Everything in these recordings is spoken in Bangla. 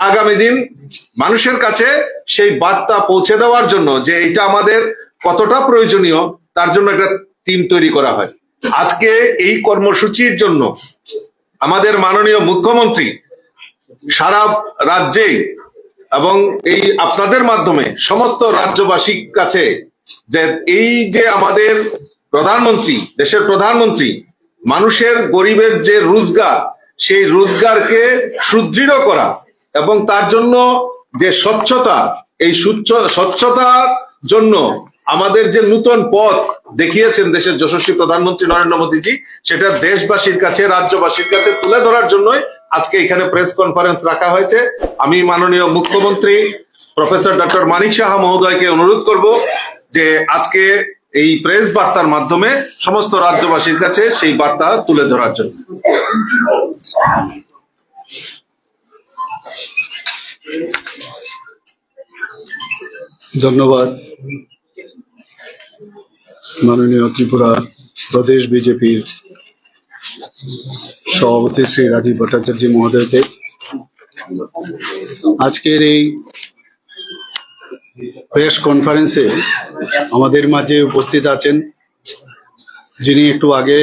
আগামী দিন মানুষের কাছে সেই বার্তা পৌঁছে দেওয়ার জন্য যে এটা আমাদের কতটা প্রয়োজনীয়, তার জন্য একটা টিম তৈরি করা হয়। আজকে এই কর্মসূচির জন্য আমাদের মাননীয় মুখ্যমন্ত্রী সারা রাজ্যে এবং এই আপনাদের মাধ্যমে সমস্ত রাজ্যবাসীর কাছে যে এই যে আমাদের প্রধানমন্ত্রী, দেশের প্রধানমন্ত্রী, মানুষের গরিবের যে রোজগার, সেই রোজগারকে সুদৃঢ় করা এবং তার জন্য যে স্বচ্ছতা, এই স্বচ্ছ স্বচ্ছতার জন্য আমাদের যে নূতন পথ দেখিয়েছেন দেশের যশস্বী প্রধানমন্ত্রী নরেন্দ্র মোদীজি, সেটা দেশবাসীর কাছে, রাজ্যবাসীর কাছে তুলে ধরার জন্যই আজকে এখানে প্রেস কনফারেন্স রাখা হয়েছে। আমি মাননীয় মুখ্যমন্ত্রী, প্রফেসর ডক্টর মানিক সাহা মহোদয়কে অনুরোধ করব যে আজকে এই প্রেস বার্তার মাধ্যমে সমস্ত রাজ্যবাসীর কাছে সেই বার্তা তুলে ধরার জন্য। ধন্যবাদ। মাননীয় ত্রিপুরা প্রদেশ বিজেপির সভাপতি শ্রী রাজীব ভট্টাচার্য মহোদয়কে। আজকের এই প্রেস কনফারেন্সে আমাদের মাঝে উপস্থিত আছেন যিনি একটু আগে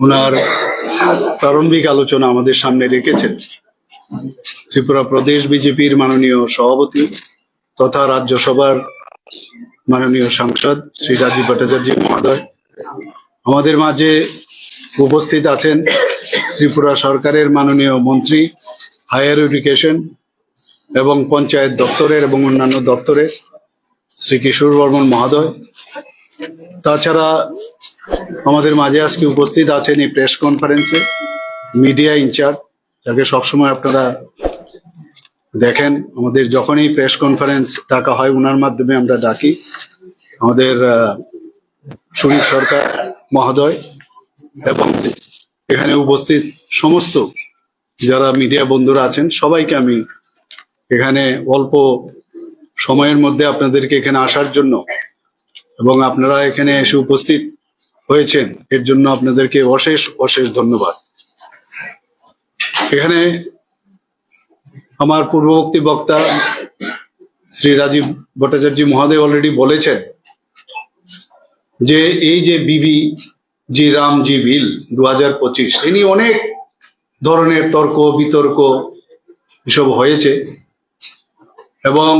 ওনার প্রারম্ভিক আলোচনা আমাদের সামনে রেখেছেন ত্রিপুরা প্রদেশ বিজেপির মাননীয় সভাপতি তথা রাজ্যসভার মাননীয় সাংসদ শ্রী রাজীব ভট্টাচার্য মহোদয়। আমাদের মাঝে উপস্থিত আছেন ত্রিপুরা সরকারের মাননীয় মন্ত্রী, হায়ার এডুকেশন এবং পঞ্চায়েত দপ্তরের এবং অন্যান্য দপ্তরের শ্রী কিশোর বর্মন মহোদয়। তাছাড়া আমাদের মাঝে আজকে উপস্থিত আছেন এই প্রেস কনফারেন্সে মিডিয়া ইনচার্জ, যাকে সবসময় আপনারা দেখেন। আমাদের যখনই প্রেস কনফারেন্স ডাকা হয় ওনার মাধ্যমে আমরা ডাকি। আমাদের সুনীল সরকার মহোদয় এবং এখানে উপস্থিত সমস্ত যারা মিডিয়া বন্ধুরা আছেন, সবাইকে আমি এখানে অল্প সময়ের মধ্যে আপনাদেরকে এখানে আসার জন্য এবং আপনারা এখানে এসে উপস্থিত হয়েছেন। এর জন্য আপনাদেরকে অশেষ অশেষ ধন্যবাদ। এখানে আমার পূর্ববর্তী বক্তা শ্রী রাজীব ভট্টাচার্য মহাদেব অলরেডি বলেছেন যে এই যে বিবি জি, রাম জি, বিল দু হাজার পঁচিশ ইনি অনেক ধরনের তর্ক, বিতর্ক এসব হয়েছে এবং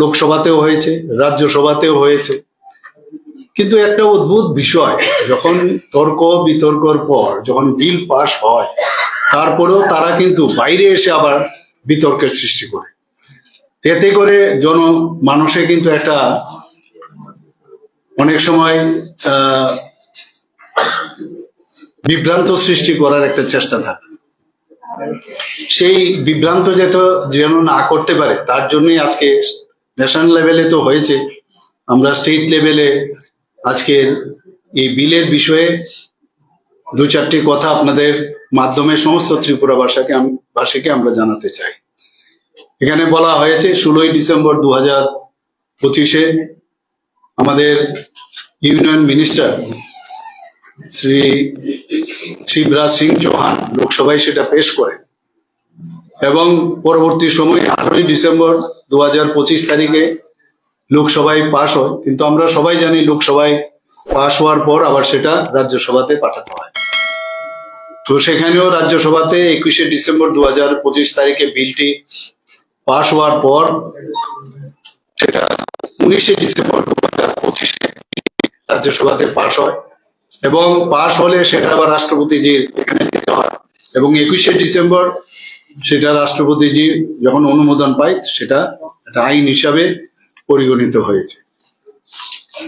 লোকসভাতেও হয়েছে, রাজ্যসভাতেও হয়েছে। কিন্তু একটা অদ্ভুত বিষয়, যখন তর্ক বিতর্কর পর যখন বিল পাশ হয়, তারপরেও তারা কিন্তু বাইরে এসে আবার বিতর্কের সৃষ্টি করে। এতে করে জন মানুষে কিন্তু একটা অনেক সময় বিভ্রান্ত সৃষ্টি করার একটা চেষ্টা থাকে। সেই বিভ্রান্ত যেত যেন না করতে পারে, তার জন্যই আজকে ন্যাশনাল লেভেলে তো হয়েছে। আমরা স্টেট লেভেলে আজকের এই বিলের বিষয়ে দু চারটি কথা আপনাদের মাধ্যমে সমস্ত ত্রিপুরা ভাষাকে ভাষীকে আমরা জানাতে চাই। এখানে বলা হয়েছে, ষোলোই ডিসেম্বর দু হাজার পঁচিশে আমাদের ইউনিয়ন মিনিস্টার শ্রী শিবরাজ সিং চৌহান লোকসভায় সেটা পেশ করেন এবং পরবর্তী সময়ে আঠারোই ডিসেম্বর দু হাজার পঁচিশ তারিখে লোকসভায় পাশ হয়, কিন্তু আমরা সবাই জানি লোকসভায় পাশ হওয়ার পর আবার সেটা রাজ্যসভাতে পাঠাতে হয়। তো সেখানেও রাজ্যসভাতে একুশে ডিসেম্বর দু হাজার পঁচিশ তারিখে বিলটি পাশ হওয়ার পর সেটা উনিশে ডিসেম্বর দু হাজার পঁচিশে রাজ্যসভাতে পাশ হয় এবং পাশ হলে সেটা আবার রাষ্ট্রপতিজির এখানে দিতে হয় এবং একুশে ডিসেম্বর সেটা রাষ্ট্রপতিজি যখন অনুমোদন পায়, সেটা একটা আইন হিসাবে পরিগণিত হয়েছে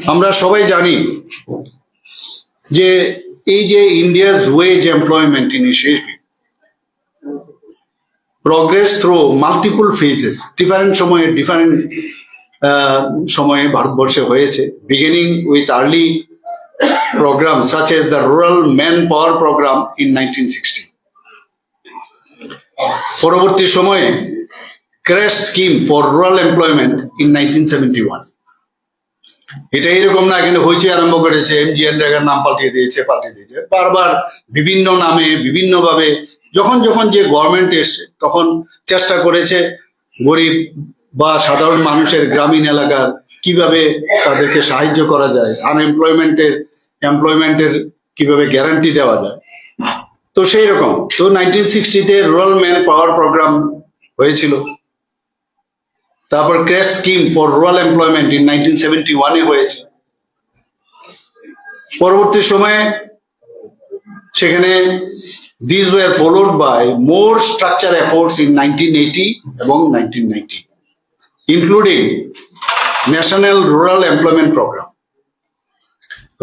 আমরা সবাই জানি যে এই যে India's wage employment initiative progress through multiple phases different সময়ে ডিফারেন্ট সময়ে ভারতবর্ষে হয়েছে beginning with early program such as the Rural Manpower Program in 1960. পরবর্তী সময়ে crash scheme for rural employment in nineteen seventy one এটা এরকম না এখানে হইচে আরম্ভ করেছে এমজিএন রেগার নাম পাল্টিয়ে দিয়েছে পাল্টিয়ে দিয়েছে। বারবার বিভিন্ন নামে বিভিন্ন ভাবে যখন যখন যে গভর্নমেন্ট এসছে, তখন চেষ্টা করেছে গরিব বা সাধারণ মানুষের গ্রামীণ এলাকার কীভাবে তাদেরকে সাহায্য করা যায় আনএমপ্লয়মেন্টের এমপ্লয়মেন্টের কীভাবে গ্যারান্টি দেওয়া যায়। তো সেই রকম তো নাইনটিন সিক্সটিতে রুরাল ম্যান পাওয়ার প্রোগ্রাম হয়েছিল। তারপর crash scheme for rural employment in nineteen হয়েছে। পরবর্তী সময়ে সেখানে this was followed by more structure efforts in nineteen এবং nineteen ninety including national rural employment programme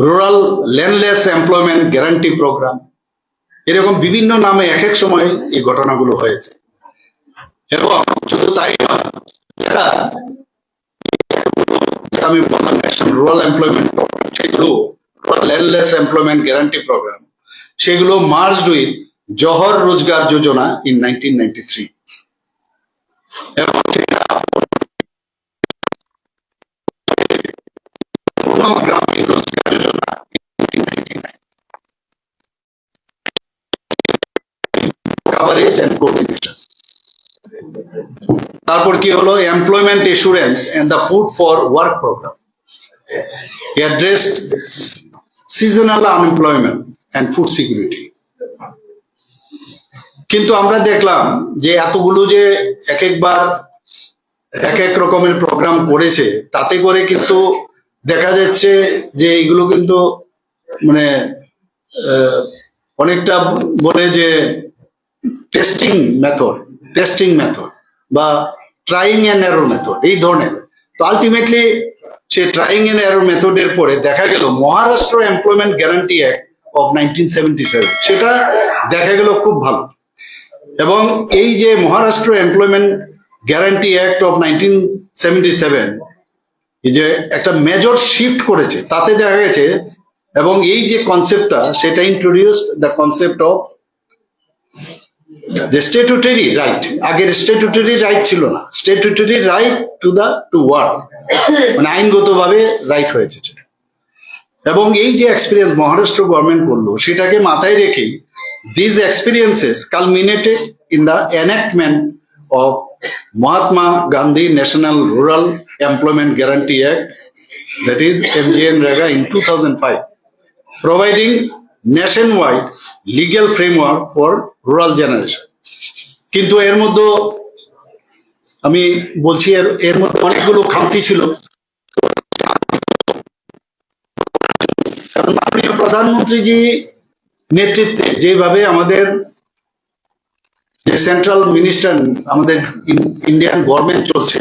rural landless employment guarantee programme এরকম বিভিন্ন নামে এক এক সময় এই ঘটনাগুলো হয়েছে। এবং শুধু তাই নয় আমি বললাম ন্যাশনাল রুরাল এমপ্লয়মেন্ট প্রোগ্রাম সেগুলো ল্যান্ডলেস এমপ্লয়মেন্ট গ্যারান্টি প্রোগ্রাম সেগুলো merged with Jawahar Rozgar Yojana in nineteen ninety three সেটা প্রথম গ্রামীণ রোজগার যোজনা কাভারেজ অ্যান্ড কোঅর্ডিনেশন তারপর কি হলো? Employment assurance and the food for work programme seasonal unemployment and food security কিন্তু আমরা দেখলাম যে এতগুলো যে এক একবার এক এক রকমের প্রোগ্রাম করেছে, তাতে করে কিন্তু দেখা যাচ্ছে যে এগুলো কিন্তু মানে অনেকটা বলে যে টেস্টিং মেথড টেস্টিং মেথড বা ট্রাইং অ্যান্ড অ্যারো মেথড এই ধরনের। তো আলটিমেটলি সে ট্রাইং অ্যান্ড এরর মেথডের পরে দেখা গেল Maharashtra employment guarantee act of nineteen seventy seven সেটা দেখা গেল খুব ভালো। এবং এই যে Maharashtra employment guarantee act of nineteen seventy seven যে একটা মেজর শিফট করেছে, তাতে দেখা গেছে, এবং এই যে কনসেপ্টটা সেটা ইন্ট্রোডিউস দ্য কনসেপ্ট অফ যে স্ট্যাটুটারি রাইট আগের স্ট্যাটুটারি রাইট ছিল না। Statutory right to the to work মানে আইনগতভাবে রাইট হয়েছে। এবং এই যে এক্সপিরিয়েন্স মহারাষ্ট্র গভর্নমেন্ট করল সেটাকে মাথায় রেখেই this experiences culminated in the enactment of Mahatma Gandhi national rural employment guarantee act that is MGN Rega in 2005, providing nationwide legal framework for rural generation কিন্তু এর মধ্যে আমি বলছি এর এর মধ্যে অনেকগুলো খামতি ছিল। কারণ মাননীয় প্রধানমন্ত্রীজি নেতৃত্বে যেভাবে আমাদের যে সেন্ট্রাল মিনিস্টার আমাদের ইন্ডিয়ান গভর্নমেন্ট চলছে,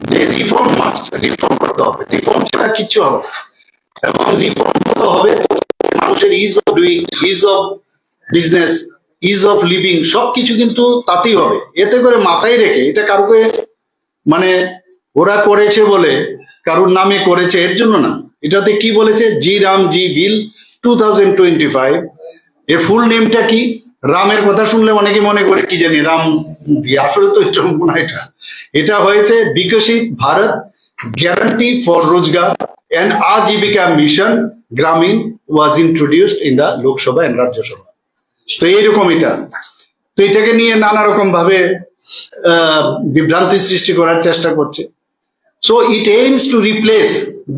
যে রিফর্ম মাস্ট রিফর্ম করতে হবে। রিফর্ম ছাড়া কিচ্ছু হবে না। এবং করতে হবে, মানুষের ease of doing ease of business ease of living সবকিছু কিন্তু তাতেই হবে। এতে করে মাথায় রেখে, এটা কারোকে মানে ওরা করেছে বলে, কারোর নামে করেছে, এর জন্য না। এটাতে কি বলেছে? G RAM G bill two thousand twenty five এর ফুল নেমটা কি? রামের কথা শুনলে অনেকে মনে করে, কি জানি, রাম আসলে তো মনে হয় এটা এটা হয়েছে Viksit Bharat guarantee for Rozgar. And Ajeevika mission Gramin was introduced in the Lok Sabha and Rajya Sabha তো এইরকম এটা। তো এটাকে নিয়ে নানা রকম ভাবে বিভ্রান্তি সৃষ্টি করার চেষ্টা করছে। So it aims to replace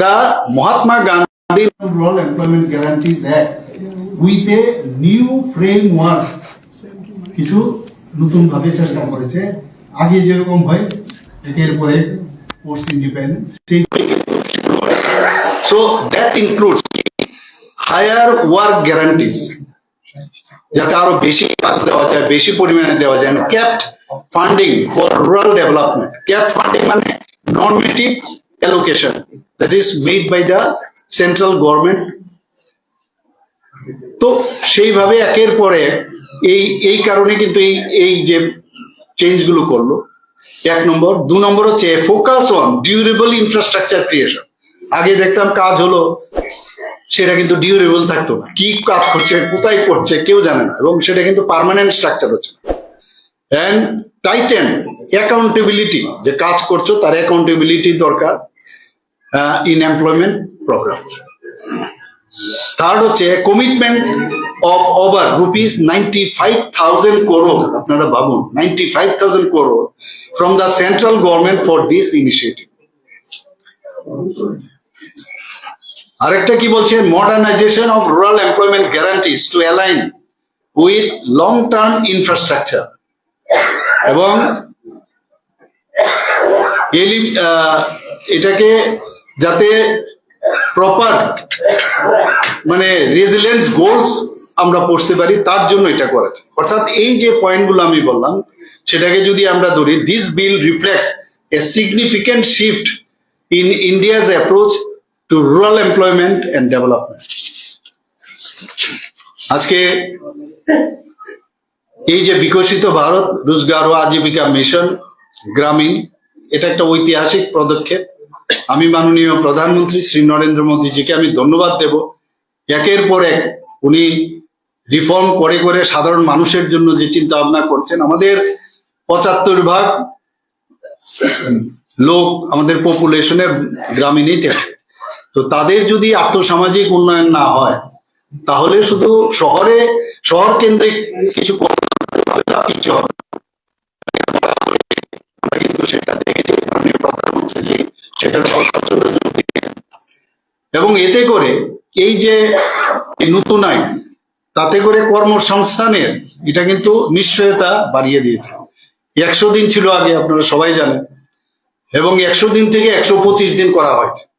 the Mahatma Gandhi Rural Employment Guarantees Act with a new framework কিছু নতুন ভাবে চেষ্টা করেছে। আগে যেরকম হয়, একের পরে post independence So, that includes higher work guarantees. যাতে আরও বেশি কাজ দেওয়া যায়, বেশি পরিমাণে দেওয়া যায় capped funding for rural development capped funding মানে normative allocation that is made by the central government তো সেইভাবে একের পর এই এই কারণে কিন্তু এই এই যে চেঞ্জগুলো করল। এক নম্বর। দু নম্বর হচ্ছে focus on durable infrastructure creation আগে দেখতাম কাজ হলো, সেটা কিন্তু ডিউরেবল থাকতো না। কি কাজ করছে, কোথায় করছে, কেউ জানে না। এবং সেটা কিন্তু পার্মানেন্ট স্ট্রাকচার হচ্ছে না। অ্যান্ড টাইটেন অ্যাকাউন্টেবিলিটি যে কাজ করছ, তার অ্যাকাউন্টেবিলিটি দরকার ইন এমপ্লয়মেন্ট প্রোগ্রাম থার্ড হচ্ছে commitment of over rupees ninety five thousand crore আপনারা ভাবুন ninety five thousand crore from the central government for this initiative আরেকটা কি বলছে? Modernisation of rural employment guarantees to align with long term infrastructure এবং এটাকে যাতে প্রপার মানে রেজিলেন্স গোলস আমরা পড়তে পারি, তার জন্য এটা করা অর্থাৎ এই যে পয়েন্টগুলো আমি বললাম, সেটাকে যদি আমরা ধরি this bill reflects a significant shift in India's approach to rural employment and development আজকে এই যে বিকশিত ভারত, রোজগার ও আজীবিকা মিশন গ্রামীণ, এটা একটা ঐতিহাসিক পদক্ষেপ। আমি মাননীয় প্রধানমন্ত্রী শ্রী নরেন্দ্র মোদীজিকে আমি ধন্যবাদ দেব। একের পর এক উনি রিফর্ম করে করে সাধারণ মানুষের জন্য যে চিন্তা ভাবনা করছেন, আমাদের পঁচাত্তর ভাগ লোক আমাদের পপুলেশনের গ্রামীণই থাকে তো তাদের যদি আর্থসামাজিক উন্নয়ন না হয়, তাহলে শুধু শহরে শহর কেন্দ্রিক কিছু এবং এতে করে এই যে নতুন আইন, তাতে করে কর্মসংস্থানের এটা কিন্তু নিশ্চয়তা বাড়িয়ে দিয়েছে। একশো দিন ছিল আগে, আপনারা সবাই জানেন। এবং একশো দিন থেকে একশো পঁচিশ দিন করা হয়েছে।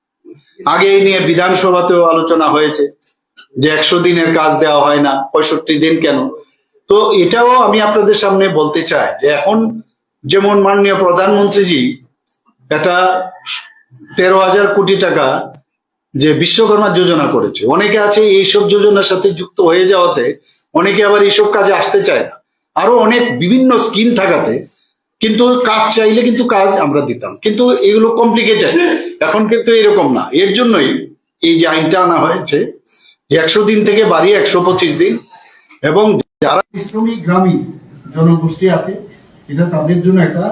আগে এই নিয়ে বিধানসভাতেও আলোচনা হয়েছে যে একশো দিনের কাজ দেওয়া হয় না, পঁয়ষট্টি দিন কেন? তো এটাও আমি আপনাদের সামনে বলতে চাই যে এখন যেমন মাননীয় প্রধানমন্ত্রীজি একটা তেরো হাজার কোটি টাকা যে বিশ্বকর্মা যোজনা করেছে, অনেকে আছে এইসব যোজনার সাথে যুক্ত হয়ে যাওয়াতে অনেকে আবার এইসব কাজে আসতে চায় না। আরও অনেক বিভিন্ন স্কিম থাকাতে কিন্তু কাজ চাইলে কিন্তু কাজ আমরা দিতাম। কিন্তু এগুলো কমপ্লিকেটেড এখন কিন্তু এরকম না। এর জন্যই এই যে আইনটা আনা হয়েছে একশো দিন থেকে বাড়িয়ে একশো পঁচিশ দিন এবং যারা শ্রমিক গ্রামীণ জনগোষ্ঠী আছে, এটা তাদের জন্য একটা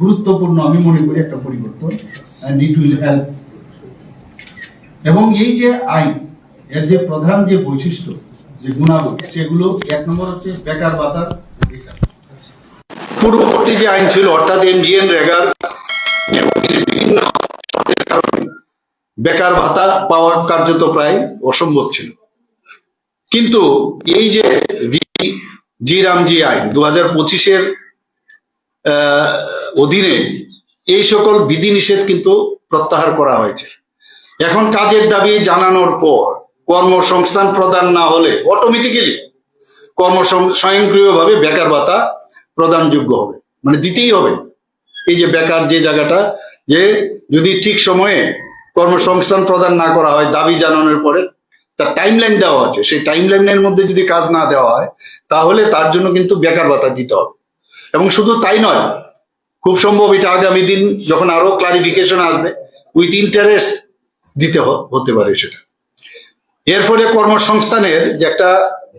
গুরুত্বপূর্ণ, আমি মনে করি, একটা পরিবর্তন ইট উইল হেল্প এবং এই যে আইন, এর যে প্রধান যে বৈশিষ্ট্য, যে গুণাবলী, সেগুলো এক নম্বর হচ্ছে বেকার ভাতার অধিকার। পূর্ববর্তী যে আইন ছিল, অর্থাৎ এনজিএন রেগার বিভিন্ন বেকার ভাতা পাওয়ার কার্যত প্রায় অসম্ভব ছিল। কিন্তু এই যে জি রামজি আইন দু হাজার পঁচিশের অধীনে এই সকল বিধিনিষেধ কিন্তু প্রত্যাহার করা হয়েছে। এখন কাজের দাবি জানানোর পর কর্মসংস্থান প্রদান না হলে অটোমেটিক্যালি কর্ম স্বয়ংক্রিয়ভাবে বেকার ভাতা প্রদানযোগ্য হবে। মানে দিতেই হবে। এই যে বেকার যে জায়গাটা, যে যদি ঠিক সময়ে কর্মসংস্থান প্রদান না করা হয়, দাবি জানানোর পরে তার টাইম লাইন দেওয়া আছে। সেই টাইম লাইনের মধ্যে যদি কাজ না দেওয়া হয়, তাহলে তার জন্য কিন্তু বেকার ভাতা দিতে হবে। এবং শুধু তাই নয়, খুব সম্ভব এটা আগামী দিন যখন আরও ক্লারিফিকেশন আসবে উইথ ইন্টারেস্ট দিতে হতে পারে সেটা। এর ফলে কর্মসংস্থানের যে একটা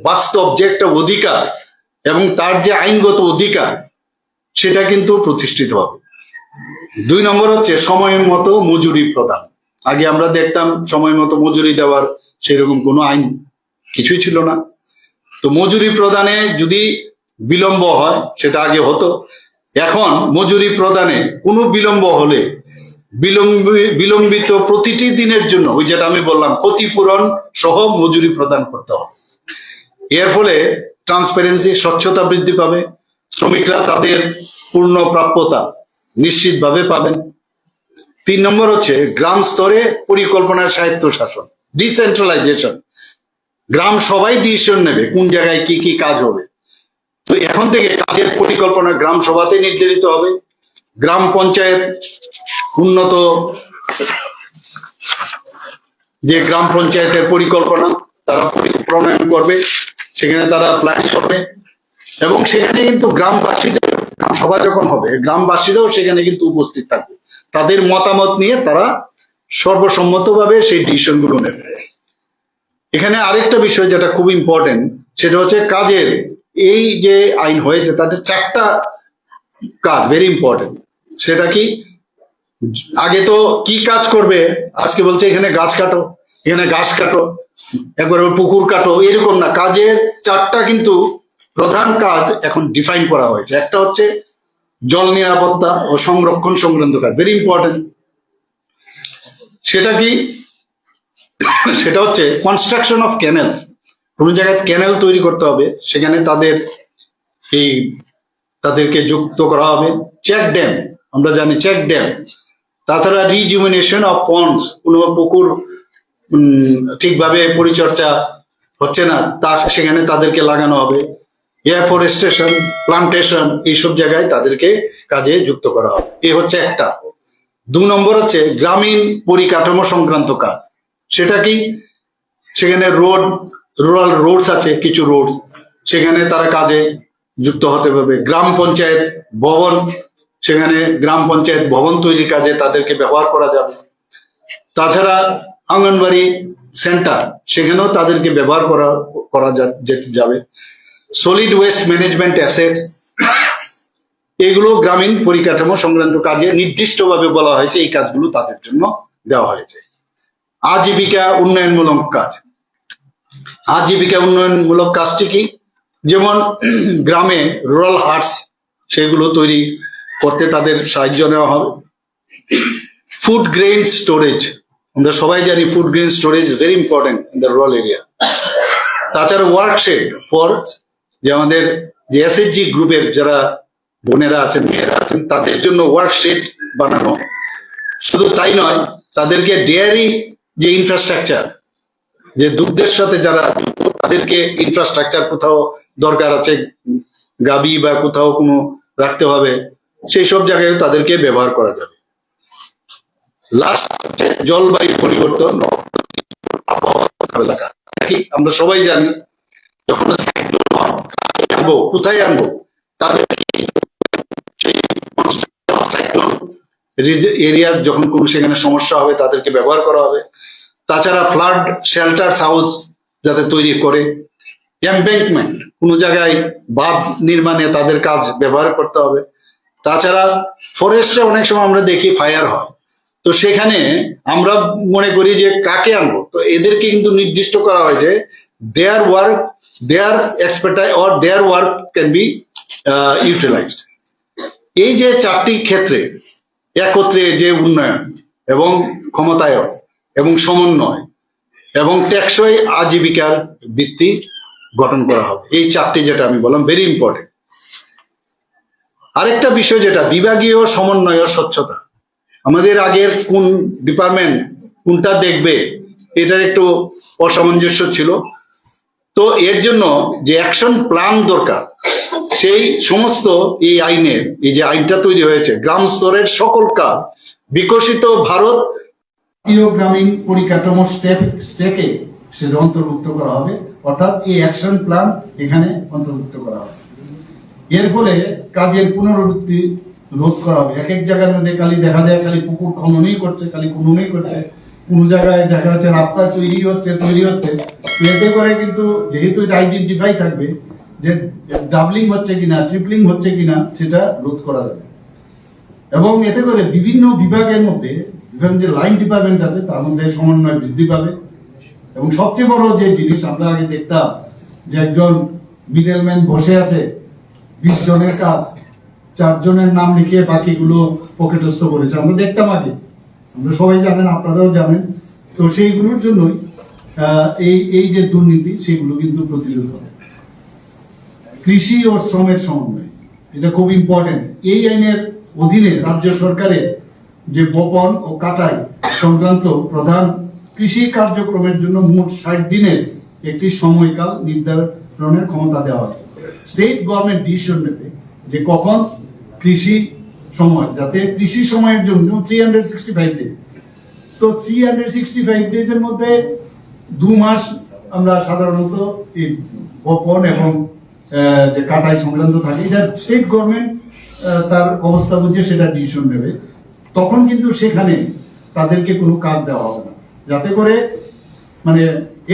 বাস্তব, যে একটা অধিকার এবং তার যে আইনগত অধিকার, সেটা কিন্তু প্রতিষ্ঠিত হবে। দুই নম্বর হচ্ছে সময় মতো মজুরি প্রদান। আগে আমরা দেখতাম সময় মতো মজুরি দেওয়ার সেরকম কোনো আইন কিছুই ছিল না। তো মজুরি প্রদানে যদি বিলম্ব হয়, সেটা আগে হতো। এখন মজুরি প্রদানে কোনো বিলম্ব হলে বিলম্ব, বিলম্বিত প্রতিটি দিনের জন্য, ওই যেটা আমি বললাম, ক্ষতিপূরণ সহ মজুরি প্রদান করতে হবে। এর ফলে ট্রান্সপারেন্সি স্বচ্ছতা বৃদ্ধি পাবে। শ্রমিকরা তাদের পূর্ণ প্রাপ্যতা নিশ্চিতভাবে পাবেন। তিন নম্বর হচ্ছে গ্রাম স্তরে পরিকল্পনার স্বায়ত্ত শাসন ডিসেন্ট্রালাইজেশন গ্রাম সবাই ডিসিশন নেবে কোন জায়গায় কি কি কাজ হবে। তো এখন থেকে কাজের পরিকল্পনা গ্রাম সভাতে নির্ধারিত হবে। গ্রাম পঞ্চায়েত উন্নত, যে গ্রাম পঞ্চায়েতের পরিকল্পনা, তারা প্রণয়ন করবে। সেখানে তারা প্ল্যান করবে। এবং সেখানে কিন্তু গ্রামবাসীদের গ্রাম সভা যখন হবে, গ্রামবাসীরাও সেখানে কিন্তু উপস্থিত থাকবে। তাদের মতামত নিয়ে তারা সর্বসম্মতভাবে সেই ডিসিশনগুলো নেবে। এখানে আরেকটা বিষয় যেটা খুব ইম্পর্টেন্ট সেটা হচ্ছে কাজের এই যে আইন হয়েছে, তাতে চারটা কাজ ভেরি ইম্পর্টেন্ট সেটা কি? আগে তো কি কাজ করবে? আজকে বলছে এখানে গাছ কাটো, এখানে ঘাস কাটো। একবার পুকুর কাটো, এরকম না। কাজের চারটা কিন্তু প্রধান কাজ এখন ডিফাইন করা হয়েছে। একটা হচ্ছে জল নিরাপত্তা ও সংরক্ষণ সংক্রান্ত কাজ ভেরি ইম্পর্টেন্ট সেটা কি? সেটা হচ্ছে কনস্ট্রাকশন অফ ক্যানেলস কোন জায়গায় ক্যানেল তৈরি করতে হবে, সেখানে তাদের এই তাদেরকে যুক্ত করা হবে। চেক ড্যাম আমরা জানি চেক ড্যাম তাছাড়া রিজুমিনেশন অফ পন্ডস কোনো পুকুর ঠিকভাবে পরিচর্যা হচ্ছে না, তা সেখানে তাদেরকে লাগানো হবে। এফরেস্টেশন প্লান্টেশন এইসব জায়গায় তাদেরকে কাজে যুক্ত করা হবে। এ হচ্ছে একটা। দু নম্বর হচ্ছে গ্রামীণ পরিকাঠামো সংক্রান্ত কাজ। সেটা কি? সেখানে রোড রুরাল রোডস আছে, কিছু রোড সেখানে তারা কাজে যুক্ত হতে পারবে গ্রাম পঞ্চায়েত ভবন, সেখানে গ্রাম পঞ্চায়েত ভবন তৈরির কাজে তাদেরকে ব্যবহার করা যাবে। তাছাড়া অঙ্গনবাড়ি সেন্টার, সেখানেও তাদেরকে ব্যবহার করা করা যেতে যাবে। সলিড ওয়েস্ট ম্যানেজমেন্ট অ্যাসেটস এগুলো গ্রামীণ পরিকাঠামো সংক্রান্ত কাজে নির্দিষ্টভাবে বলা হয়েছে, এই কাজগুলো তাদের জন্য দেওয়া হয়েছে। আজীবিকা উন্নয়নমূলক কাজ। আজীবিকা উন্নয়নমূলক কাজটি কি? যেমন গ্রামে রুরাল হার্টস সেগুলো তৈরি করতে তাদের সাহায্য নেওয়া হবে। ফুড গ্রেইন স্টোরেজ আমরা সবাই জানি food grain storage very important in the rural area তাছাড়া ওয়ার্কশেড ফর যে আমাদের যে এসএসজি গ্রুপের যারা বোনেরা আছেন, মেয়েরা আছেন, তাদের জন্য ওয়ার্কশেড বানানো। শুধু তাই নয়, তাদেরকে ডেয়ারি যে ইনফ্রাস্ট্রাকচার যে দুগ্ধের সাথে যারা তাদেরকে ইনফ্রাস্ট্রাকচার কোথাও দরকার আছে, গাবি বা কোথাও কোনো রাখতে হবে, সেই সব জায়গায় তাদেরকে ব্যবহার করা যাবে। লাস্ট হচ্ছে জলবায়ু পরিবর্তন আমরা সবাই জানি যখন আনব, কোথায় আনব, তাদের এরিয়ার যখন কোনো সেখানে সমস্যা হবে, তাদেরকে ব্যবহার করা হবে। তাছাড়া ফ্লাড শেল্টার হাউস যাতে তৈরি করে। এমব্যাঙ্কমেন্ট কোনো জায়গায় বাঁধ নির্মাণে তাদের কাজ ব্যবহার করতে হবে। তাছাড়া ফরেস্টে অনেক সময় আমরা দেখি ফায়ার হয়। তো সেখানে আমরা মনে করি যে কাকে আনব? তো এদেরকে কিন্তু নির্দিষ্ট করা হয়েছে their work their expertise or their work can be utilized এই যে চারটি ক্ষেত্রে একত্রে যে উন্নয়ন এবং ক্ষমতায়ন এবং সমন্বয় এবং টেকসই আজীবিকার ভিত্তি গঠন করা হবে। এই চারটি যেটা আমি বললাম ভেরি ইম্পর্টেন্ট আরেকটা বিষয় যেটা, বিভাগীয় সমন্বয় স্বচ্ছতা। আমাদের আগের কোন ডিপার্টমেন্ট কোনটা দেখবে, এটার একটু অসামঞ্জস্য ছিল। তো এর জন্য যে অ্যাকশন প্ল্যান দরকার, সেই সমস্ত এই আইনের, এই যে আইনটা তৈরি হয়েছে, গ্রাম স্তরের সকল কাজ বিকশিত ভারত গ্রামীণ পরিকাঠামো স্টেপ, স্টেকে সেটা অন্তর্ভুক্ত করা হবে। অর্থাৎ এই অ্যাকশন প্ল্যান এখানে অন্তর্ভুক্ত করা হবে। এর ফলে কাজের পুনরাবৃত্তি রোধ করা হবে। এক এক জায়গার মধ্যে খালি দেখা যায় খালি পুকুর খননই করছে, খালি খননই করছে। কোন জায়গায় দেখা যাচ্ছে রাস্তা তৈরি হচ্ছে তৈরি হচ্ছে। এতে করে কিন্তু যেহেতু এটা আইডেন্টিফাই থাকবে যে ডাবলিং হচ্ছে কিনা ট্রিপলিং হচ্ছে কিনা, সেটা রোধ করা যাবে। এবং এতে করে বিভিন্ন বিভাগের মধ্যে বিভিন্ন যে লাইন ডিপার্টমেন্ট আছে, তার মধ্যে সমন্বয় বৃদ্ধি পাবে। এবং সবচেয়ে বড় যে জিনিস আমরা আগে দেখতাম, যে একজন মিডলম্যান বসে আছে, বিশ জনের কাজ। চারজনের নাম লিখে বাকিগুলো পকেটস্থ করেছে। আমরা দেখতাম আগে। আমরা সবাই জানেন, আপনারাও জানেন। তো সেইগুলোর জন্যই এই এই যে দুর্নীতি, সেগুলো কিন্তু প্রতিরোধ হবে। কৃষি ও শ্রমের সমন্বয়, এটা খুব ইম্পর্টেন্ট এই আইনের অধীনে রাজ্য সরকারের যে বপন ও কাটাই সংক্রান্ত প্রধান কৃষি কার্যক্রমের জন্য মোট ষাট দিনের একটি সময়কাল নির্ধারণের ক্ষমতা দেওয়া হয় স্টেট গভর্নমেন্ট ডিসিশন নেবে। যে কখন কৃষি সময়, যাতে কৃষি সময়ের জন্য three hundred sixty five day তো three hundred sixty five days এর মধ্যে দু মাস আমরা সাধারণত এই বপন এবং যে কাটাই সংক্রান্ত থাকে, এটা স্টেট গভর্নমেন্ট তার অবস্থা বুঝে সেটা ডিসিশন নেবে। তখন কিন্তু সেখানে তাদেরকে কোনো কাজ দেওয়া হবে না। যাতে করে মানে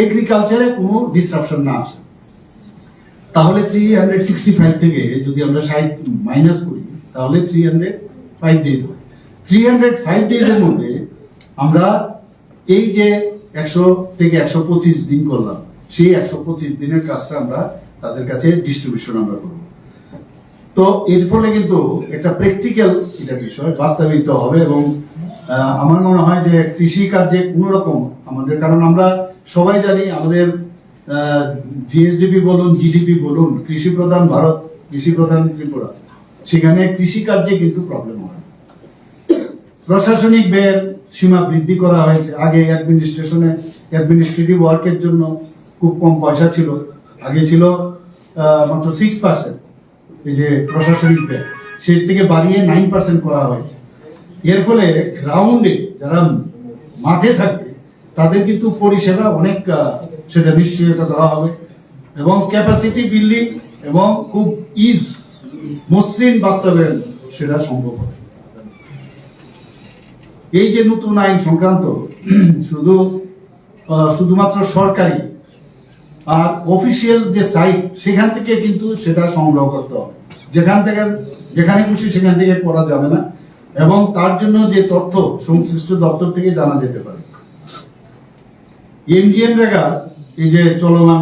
এগ্রিকালচারে কোনো ডিস্ট্রাকশন না আসে। তাহলে থ্রি হান্ড্রেড সিক্সটি ফাইভ থেকে যদি আমরা ষাট মাইনাস করি, তাহলে থ্রি হান্ড্রেড ফাইভ ডেজ হয়। থ্রি হান্ড্রেড ফাইভ ডেজের মধ্যে আমরা এই যে একশো থেকে একশো পঁচিশ দিন করলাম, সেই একশো পঁচিশ দিনের কাজটা আমরা তাদের কাছে ডিস্ট্রিবিউশন আমরা করব। তো এর ফলে কিন্তু একটা প্র্যাকটিক্যাল এটা বিষয় বাস্তবিত হবে এবং আমার মনে হয় যে কৃষি কার্যে কোনো রকম আমাদের, কারণ আমরা সবাই জানি আমাদের জিএসডিপি বলুন জিডিপি বলুন, কৃষি প্রধান ভারত, কৃষি প্রধান ত্রিপুরা। সেখানে কৃষি কার্যে কিন্তু প্রবলেম হয়। প্রশাসনিক ব্যয়ের সীমা বৃদ্ধি করা হয়েছে। আগে অ্যাডমিনিস্ট্রেশনে অ্যাডমিনিস্ট্রেটিভ ওয়ার্কের জন্য খুব কম পয়সা ছিল। আগে ছিল মাত্র সিক্স পার্সেন্ট এই যে প্রশাসনিক ব্যয়। সে থেকে বাড়িয়ে নাইন পার্সেন্ট করা হয়েছে। এর ফলে গ্রাউন্ডে যারা মাঠে থাকবে তাদের কিন্তু পরিষেবা অনেক সেটা নিশ্চয়তা দেওয়া হবে। এবং ক্যাপাসিটি বিল্ডিং এবং খুব ইজ মসৃণ বাস্তবায়ন সেটা সম্ভব হবে। এই যে নতুন আইন সংক্রান্ত, শুধু শুধুমাত্র সরকারি আর অফিসিয়াল যে সাইট সেখান থেকে কিন্তু সেটা সংগ্রহ করতে হবে। যেখান থেকে, যেখানে খুশি সেখান থেকে করা যাবে না। এবং তার জন্য যে তথ্য, সংশ্লিষ্ট দপ্তর থেকে জানা যেতে পারে। এমজিএন রেগা এই যে চলমান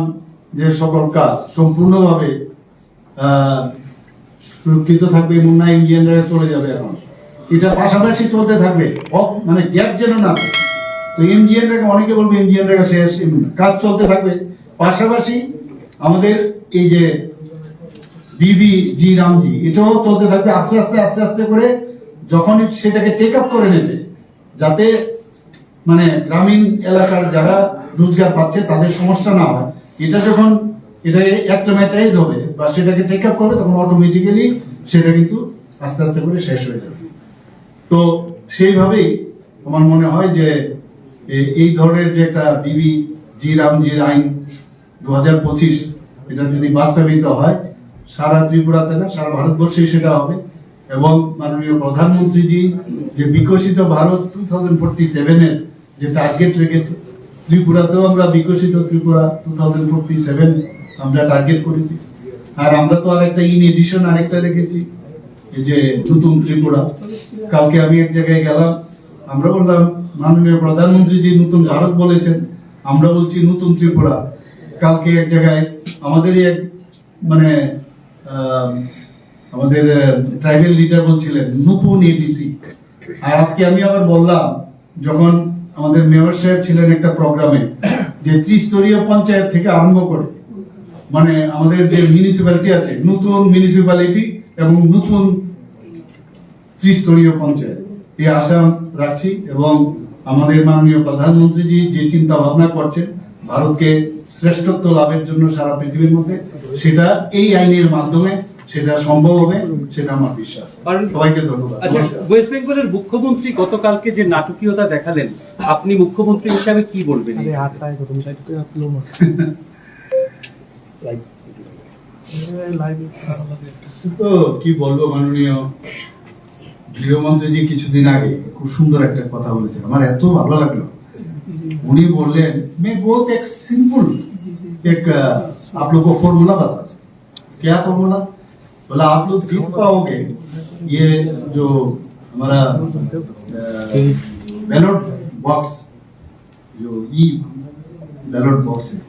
যে সকল কাজ সম্পূর্ণভাবে সুরক্ষিত থাকবে এমন না ইন্ডিয়ান রেগা চলে যাবে এখন এটা পাশাপাশি চলতে থাকবে মানে গ্যাপ যেন না। তো রেখা অনেকে বলবে রেখা শেষ। কাজ চলতে থাকবে পাশাপাশি আমাদের এই যে বিবি জি রামজি, এটাও চলতে থাকবে আস্তে আস্তে আস্তে আস্তে করে যখন সেটাকে টেক আপ করে নেবে, যাতে মানে গ্রামীণ এলাকার যারা রোজগার পাচ্ছে, তাদের সমস্যা না হয়। এটা যখন এটা অ্যাক্টোমেটাইজ হবে বা সেটাকে টেক আপ করবে, তখন অটোমেটিক্যালি সেটা কিন্তু আস্তে আস্তে করে শেষ হয়ে যাবে। তো সেইভাবেই আমার মনে হয় যে এই ধরনের যে একটা বিবি, জি রাম রামজির আইন দু হাজার পঁচিশ, এটা যদি বাস্তবায়িত হয়, সারা ত্রিপুরাতে না সারা ভারতবর্ষে সেটা হবে। এবং মাননীয় প্রধানমন্ত্রীজি যে বিকশিত ভারত টু থাউজেন্ড ফোরটি সেভেনের যে টার্গেট রেখেছে ত্রিপুরাতেও আমরা বিকশিত Tripura two thousand forty seven আমরা টার্গেট করেছি। আর আমরা তো আর একটা ইন এডিশন আরেকটা রেখেছি যে নতুন ত্রিপুরা। কালকে আমি এক জায়গায় গেলাম, আমরা বললাম, মাননীয় প্রধানমন্ত্রী যে নতুন ভারত বলেছেন, আমরা বলছি নতুন ত্রিপুরা। কালকে এক জায়গায় আমাদেরই এক মানে আমাদের ট্রাইবেল লিডার বলছিলেন, নতুন এডিসি আর আজকে আমি আবার বললাম, যখন আমাদের মেয়র সাহেব ছিলেন একটা প্রোগ্রামে যে ত্রিস্তরীয় পঞ্চায়েত থেকে আরম্ভ করে মানে আমাদের যে মিউনিসিপ্যালিটি আছে নতুন মিউনিসিপ্যালিটি এবং নতুন ত্রিস্তরীয় পঞ্চায়েত। এই আশা রাখছি এবং আমাদের মাননীয় প্রধানমন্ত্রীজি যে চিন্তা ভাবনা করছেন ভারতকে শ্রেষ্ঠত্ব লাভের জন্য সারা পৃথিবীর মধ্যে সেটা এই আইনের মাধ্যমে সেটা সম্ভব হবে সেটা আমার বিশ্বাস। সবাইকে ধন্যবাদ। আচ্ছা ওয়েস্ট বেঙ্গলের মুখ্যমন্ত্রী গতকালকে যে নাটকীয়তা দেখালেন আপনি মুখ্যমন্ত্রী হিসাবে কি বলবেন अरे हाथ आएगा तुम साइड पे आप लो मत लाइव তো কি বলবো মাননীয় গৃহমন্ত্রীজি কিছুদিন আগে খুব সুন্দর একটা কথা বলেছেন আমার এত ভালো লাগলো উনি বললেন मैं बहुत एक सिंपल एक अ, आप लोग को फॉर्मूला बता क्या फॉर्मूला बोला आप लोग जीत पाओगे ये जो हमारा बैलट बॉक्स जो ई बैलट बॉक्स है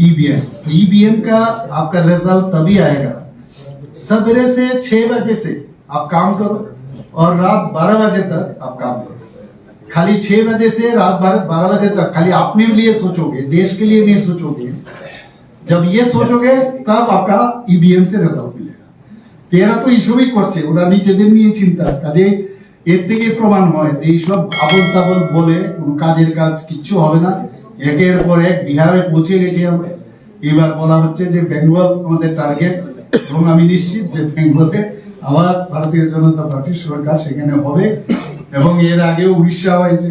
ईवीएम तो ईवीएम का आपका रिजल्ट तभी आएगा सवेरे से छह बजे से आप काम करो और रात बारह बजे तक आप काम करो खाली छह बजे से रात बारह बारह बजे तक खाली अपने लिए सोचोगे देश के लिए नहीं सोचोगे जब ये सोचोगे तब आपका ईवीएम से रिजल्ट मिलेगा তেরা তো এইসবই করছে ওরা নিজেদের নিয়ে চিন্তা কাজে এর থেকে প্রমাণ হয় যে এইসব আবল তাবল বলে কোনো কাজের কাজ কিচ্ছু হবে না। একের পর এক বিহারে পৌঁছে গেছি আমরা। এবার বলা হচ্ছে যে বেঙ্গল আমাদের টার্গেট এবং আমি নিশ্চিত যে বেঙ্গলে আবার ভারতীয় জনতা পার্টির সরকার সেখানে হবে এবং এর আগেও উড়িষ্যা হয়েছে,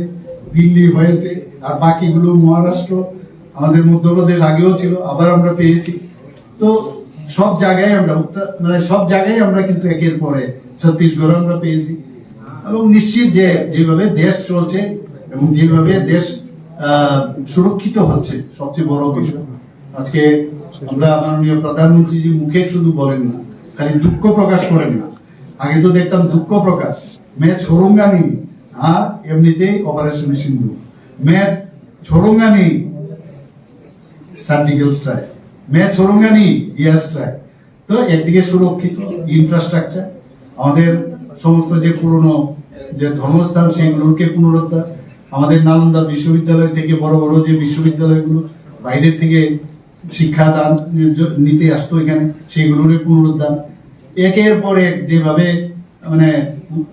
দিল্লি হয়েছে, আর বাকিগুলো মহারাষ্ট্র, আমাদের মধ্যপ্রদেশ আগেও ছিল, আবার আমরা পেয়েছি। তো সব জায়গায় আমরা মানে সব জায়গায় আমরা কিন্তু একের পরে ছত্তিশগড় আমরা পেয়েছি। এবং নিশ্চিত যে যেভাবে দেশ চলছে এবং যেভাবে দেশ সুরক্ষিত হচ্ছে, সবচেয়ে বড় বিষয়। আজকে আমরা মাননীয় প্রধানমন্ত্রীজি মুখে শুধু বলেন না, খালি দুঃখ প্রকাশ করেন না। আগে তো দেখতাম দুঃখ প্রকাশ। মেয়ে ছরঙ্গানি, আর এমনিতেই অপারেশন সিন্ধু মেয়ে ছরঙ্গানি সার্জিক্যাল স্ট্রাইক মেয়ে ছরঙ্গানি ইয়ার স্ট্রাইক তো একদিকে সুরক্ষিত ইনফ্রাস্ট্রাকচার আমাদের সমস্ত যে পুরনো যে ধর্মস্থান সেগুলোকে পুনরুদ্ধার, আমাদের নালন্দা বিশ্ববিদ্যালয় থেকে বড় বড় যে বিশ্ববিদ্যালয়গুলো বাইরের থেকে শিক্ষাদান নিতে আসতো এখানে সেগুলোর পুনরুদ্ধার। একের পর এক যেভাবে মানে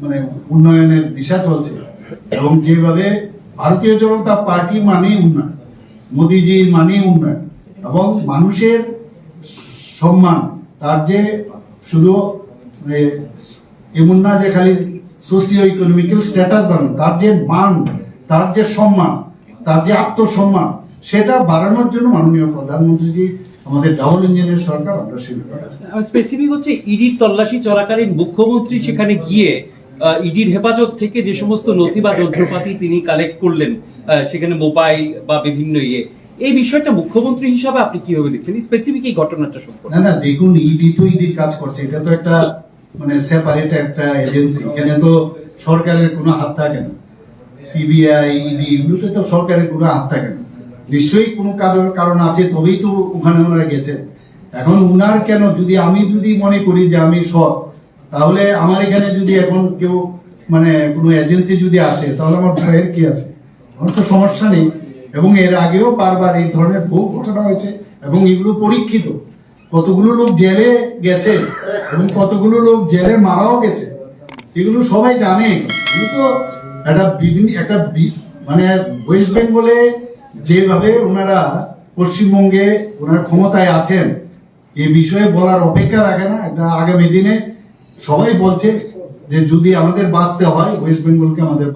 মানে উন্নয়নের দিশা চলছে এবং যেভাবে ভারতীয় জনতা পার্টি মানে উন্নয়ন মোদিজির মানে উন্নয়ন এবং মানুষের সম্মান, তার যে শুধু মানে এমন না যে খালি সোসিও ইকোনমিক্যাল স্ট্যাটাস বানানো তার যে মান তার যে সম্মান তার যে আত্মসম্মান সেটা বাড়ানোর জন্য মাননীয় প্রধানমন্ত্রীজি আমাদের ডাবল ইঞ্জিনের সরকার আমরা স্পেসিফিক হচ্ছে ইডির তল্লাশি চলাকালীন মুখ্যমন্ত্রী সেখানে গিয়ে ইডির হেফাজত থেকে যে সমস্ত নথি বা যন্ত্রপাতি তিনি কালেক্ট করলেন সেখানে মোবাইল বা বিভিন্ন ইয়ে এই বিষয়টা মুখ্যমন্ত্রী হিসাবে আপনি কীভাবে দেখছেন? স্পেসিফিক এই ঘটনাটা সম্পর্কে। না না দেখুন ইডি তো ইডির কাজ করছে এটা তো একটা মানে সেপারেট একটা এজেন্সি এখানে তো সরকারের কোনো হাত থাকে না। সিবিআই ইডি এগুলোতে তো সরকারের কোনো হাত থাকে না। নিশ্চয়ই কোনো কারণ কারণ আছে, তবেই তো ওখানে ওনারা গেছেন। এখন উনার কেন, যদি আমি যদি মনে করি যে আমি সৎ, তাহলে আমার এখানে যদি এখন কেউ মানে কোনো এজেন্সি যদি আসে, তাহলে আমার ভয়ের কি আছে? আমার তো সমস্যা নেই। এবং এর আগেও বারবার এই ধরনের বহু ঘটনা হয়েছে, এবং এগুলো পরীক্ষিত। কতগুলো লোক জেলে গেছে এবং কতগুলো লোক জেলে মারাও গেছে, এগুলো সবাই জানে। তো একটা একটা মানে ওয়েস্ট বেঙ্গলে যেভাবে ওনারা পশ্চিমবঙ্গে ওনারা ক্ষমতায় আছেন, এ বিষয়ে বলার অপেক্ষা রাখে না। এটা আগামী দিনে সবাই বলছে যে যদি আমাদের বাঁচতে হয় ওয়েস্ট বেঙ্গলকে আমাদের